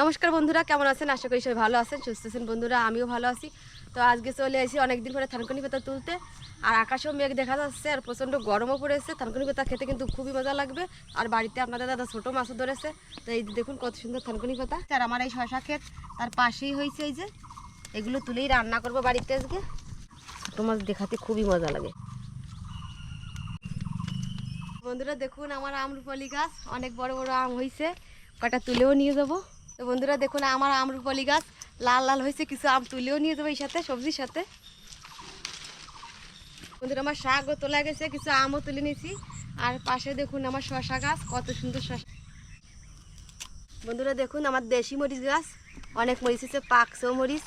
নমস্কার বন্ধুরা, কেমন আছেন? আশা করি সবাই ভালো আছেন, সুস্থ আছেন বন্ধুরা, আমিও ভালো আছি। তো আজকে চলে আসি অনেকদিন পরে থানকুনি পাতা তুলতে। আর আকাশেও মেঘ দেখা যাচ্ছে আর প্রচণ্ড গরমও পড়েছে। থানকুনি পাতা খেতে কিন্তু খুবই মজা লাগবে। আর বাড়িতে আপনাদের দাদা ছোটো মাছও ধরেছে। তো এই দেখুন কত সুন্দর থানকুনি পাতা। আর আমার এই শশা ক্ষেত, তার পাশেই হয়েছে এই যে। এগুলো তুলেই রান্না করব বাড়িতে আজকে। ছোটো মাছ দেখাতে খুবই মজা লাগে। বন্ধুরা, দেখুন আমার আমরুপালি গাছ, অনেক বড় বড় আম হয়েছে। কটা তুলেও নিয়ে যাব। তো বন্ধুরা দেখুন, আমার আমরুপালি গাছ লাল লাল হয়েছে, কিছু আম তুলেও নিয়ে যাব এই সাথে, সবজির সাথে। বন্ধুরা, আমার শাকও তোলা গেছে কিছু আমও তুলে নিয়েছি। আর পাশে দেখুন, আমার শশা গাছ, কত সুন্দর শশা। বন্ধুরা, দেখুন, আমার দেশি মরিচ গাছ, অনেক মরিচ হচ্ছে পাকছেও মরিচ,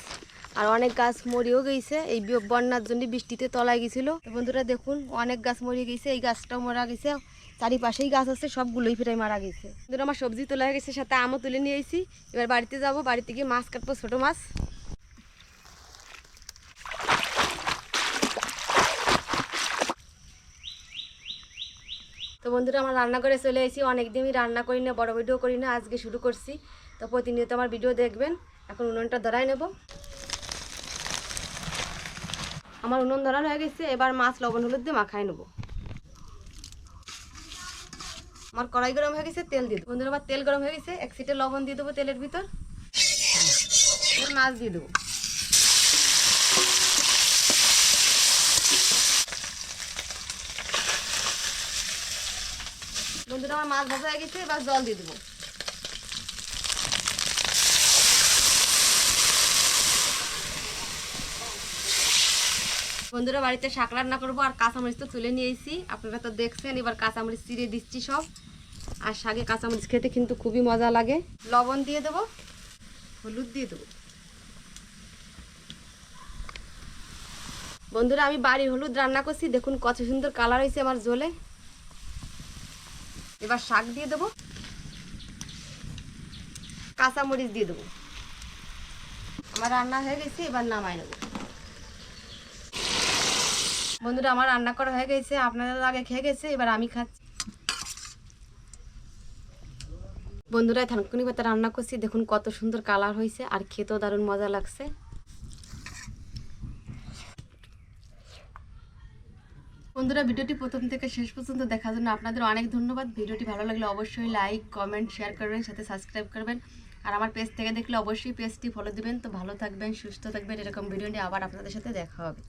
আর অনেক গাছ মরিও গেছে। এই বন্যার জন্য বৃষ্টিতে তলায় গেছিল। বন্ধুরা, দেখুন, অনেক গাছ মরিয়ে গেছে, এই গাছটাও মরা গেছে। চারিপাশেই গাছ আছে, সবগুলোই প্রায় মারা গেছে। ধরো আমার সবজি তোলা হয়ে গেছে, সাথে আমও তুলে নিয়ে এসেছি এবার বাড়িতে যাব, বাড়িতে গিয়ে মাছ কাটবো, ছোটো মাছ। তো বন্ধুরা, আমার রান্না করে চলে এসেছি অনেক দিনই রান্না করি না, বড় ভিডিও করি না, আজকে শুরু করছি। তো প্রতিনিয়ত আমার ভিডিও দেখবেন, এখন উনুনটা ধরাই নেব। আমার উনুন ধরানো হয়ে গেছে, এবার মাছ লবণ হলুদ দিয়ে মাখাই নেব। আমার কড়াই গরম হয়ে গেছে, তেল দিয়ে দেবো। বন্ধুরা আমার তেল গরম হয়ে গেছে, এক সিটে লবণ দিয়ে দেবো তেলের ভিতর। মাছ দিয়ে দেবো। বন্ধুরা, আমার মাছ ভাজা হয়ে গেছে, এবার জল দিয়ে দেবো। বন্ধুরা বাড়িতে শাক রান্না করব আর কাঁচামরিচ তো তুলে নিয়ে এসেছি আপনারা তো দেখছেন, এবার কাঁচামরিচ চিড়ে দিচ্ছি সব। আর শাকে কাঁচামরিচ খেতে কিন্তু খুবই মজা লাগে। লবণ দিয়ে দেবো, হলুদ দিয়ে দেবো। বন্ধুরা, আমি বাড়ির হলুদ রান্না করছি, দেখুন কত সুন্দর কালার হয়েছে আমার ঝোলে। এবার শাক দিয়ে দেবো, কাঁচামরিচ দিয়ে দেবো। আমার রান্না হয়ে গেছে, এবার নামাই নেব। বন্ধুরা, আমার রান্না করা হয়ে গেছে। আপনারা আগে খেয়ে গেছে, এবার আমি খাচ্ছি। বন্ধুরা থানকুনি পাতা রান্না করছি। দেখুন কত সুন্দর কালার হয়েছে, আর খেতেও দারুণ মজা লাগছে। বন্ধুরা, ভিডিওটি প্রথম থেকে শেষ পর্যন্ত দেখার জন্য আপনাদের অনেক ধন্যবাদ। ভিডিওটি ভালো লাগলে অবশ্যই লাইক, কমেন্ট, শেয়ার করবেন, সাথে সাবস্ক্রাইব করবেন। আর আমার পেজ থেকে দেখলে অবশ্যই পেজটি ফলো দিবেন। তো ভালো থাকবেন, সুস্থ থাকবেন। এরকম ভিডিও নিয়ে আবার আপনাদের সাথে দেখা হবে।